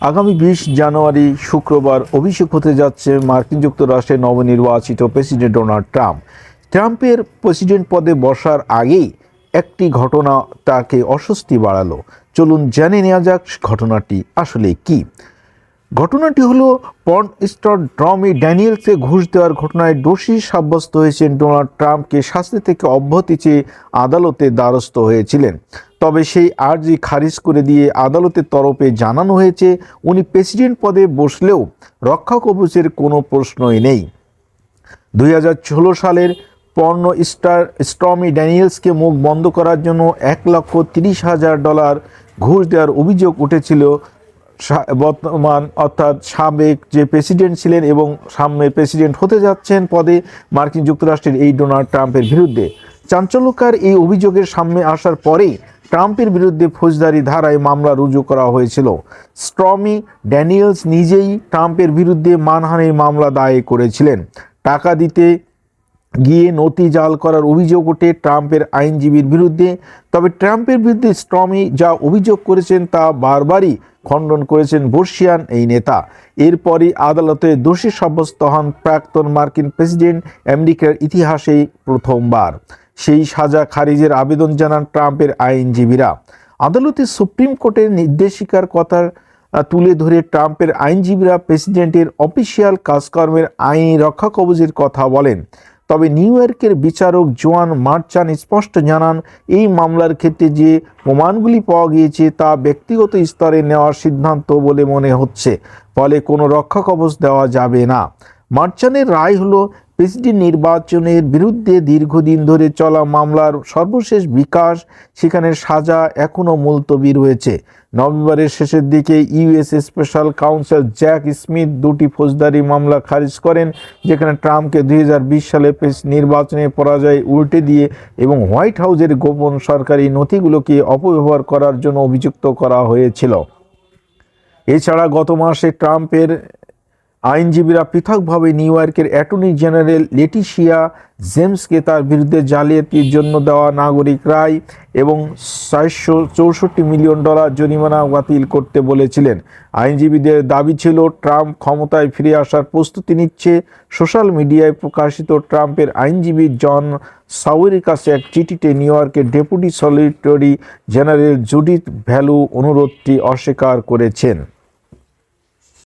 আগামী বিশ জানুয়ারি শুক্রবার অভিষেক হতে যাচ্ছে মার্কিন যুক্তরাষ্ট্রের নবনির্বাচিত প্রেসিডেন্ট ডোনাল্ড ট্রাম্প। ট্রাম্পের প্রেসিডেন্ট পদে বসার আগেই একটি ঘটনা তাকে অস্বস্তি বাড়ালো। চলুন জেনে নেওয়া যাক ঘটনাটি আসলে কি। ঘটনাটি হলো পর্ন স্টার ড্রমি ড্যানিয়েলসকে ঘুষ দেওয়ার ঘটনায় দোষী সাব্যস্ত হয়েছেন ডোনাল্ড ট্রাম্পকে শাস্তি থেকে অব্যাহতি চেয়ে আদালতে দ্বারস্থ হয়েছিলেন। তবে সেই আর্জি খারিজ করে দিয়ে আদালতের তরফে জানানো হয়েছে, উনি প্রেসিডেন্ট পদে বসলেও রক্ষা কবচের কোনো প্রশ্নই নেই। দুই হাজার ষোলো সালের পর্ণ স্টার স্টমি ড্যানিয়েলসকে মুখ বন্ধ করার জন্য এক লক্ষ তিরিশ হাজার ডলার ঘুষ দেওয়ার অভিযোগ উঠেছিল বর্তমান অর্থাৎ সাবেক যে প্রেসিডেন্ট ছিলেন এবং সামনে প্রেসিডেন্ট হতে যাচ্ছেন পদে মার্কিন যুক্তরাষ্ট্রের এই ডোনাল্ড ট্রাম্পের বিরুদ্ধে। চাঞ্চল্যকার এই অভিযোগের সামনে আসার পরেই ট্রাম্পের বিরুদ্ধে ফৌজদারি ধারায় মামলা রুজু করা হয়েছিল। স্ট্রমি ড্যানিয়েলস নিজেই ট্রাম্পের বিরুদ্ধে মানহানির মামলা দায়ের করেছিলেন। টাকা দিতে গিয়ে নথি জাল করার অভিযোগ ওঠে ট্রাম্পের আইনজীবীর বিরুদ্ধে। তবে ট্রাম্পের বিরুদ্ধে স্ট্রমি যা অভিযোগ করেছেন তা বারবারই খণ্ডন করেছেন বর্ষিয়ান এই নেতা। এরপরই আদালতে দোষী সাব্যস্ত হন প্রাক্তন মার্কিন প্রেসিডেন্ট, আমেরিকার ইতিহাসেই প্রথমবার। সেই সাজা খারিজের আবেদন জানান ট্রাম্পের আইনজীবীরা। আদালতে সুপ্রিম কোর্টের নির্দেশিকার কথা তুলে ধরে ট্রাম্পের আইনজীবীরা প্রেসিডেন্টের অফিসিয়াল কাজকর্মের আইনি রক্ষা কবচের কথা বলেন। তবে নিউ ইয়র্কের বিচারক জোয়ান মার্চান স্পষ্ট জানান, এই মামলার ক্ষেত্রে যে প্রমাণগুলি পাওয়া গিয়েছে তা ব্যক্তিগত স্তরে নেওয়ার সিদ্ধান্ত বলে মনে হচ্ছে, ফলে কোনো রক্ষা কবচ দেওয়া যাবে না। মার্চানের রায় হলো প্রেসিডেন্ট নির্বাচনের বিরুদ্ধে দীর্ঘদিন ধরে চলা মামলার সর্বশেষ বিকাশ সেখানে সাজা এখনও মুলতবি রয়েছে। নভেম্বরের শেষের দিকে US special counsel Jack Smith দুটি ফৌজদারি মামলা খারিজ করেন, যেখানে ট্রাম্পকে দুই হাজার বিশ সালে নির্বাচনে পরাজয় উল্টে দিয়ে এবং হোয়াইট হাউসের গোপন সরকারি নথিগুলোকে অপব্যবহার করার জন্য অভিযুক্ত করা হয়েছিল। এছাড়া গত মাসে ট্রাম্পের আইনজীবীরা পৃথকভাবে নিউ ইয়র্কের অ্যাটর্নি জেনারেল লেটিশিয়া জেমসকে তার বিরুদ্ধে জালিয়াতির জন্য দেওয়া নাগরিক রায় এবং চারশো চৌষট্টি মিলিয়ন ডলার জরিমানা বাতিল করতে বলেছিলেন। আইনজীবীদের দাবি ছিল, ট্রাম্প ক্ষমতায় ফিরে আসার প্রস্তুতি নিচ্ছে। সোশ্যাল মিডিয়ায় প্রকাশিত ট্রাম্পের আইনজীবী জন সাউয়ের কাছে এক চিঠিতে নিউ ইয়র্কের deputy solicitor general Judith Vale অনুরোধটি অস্বীকার করেছেন।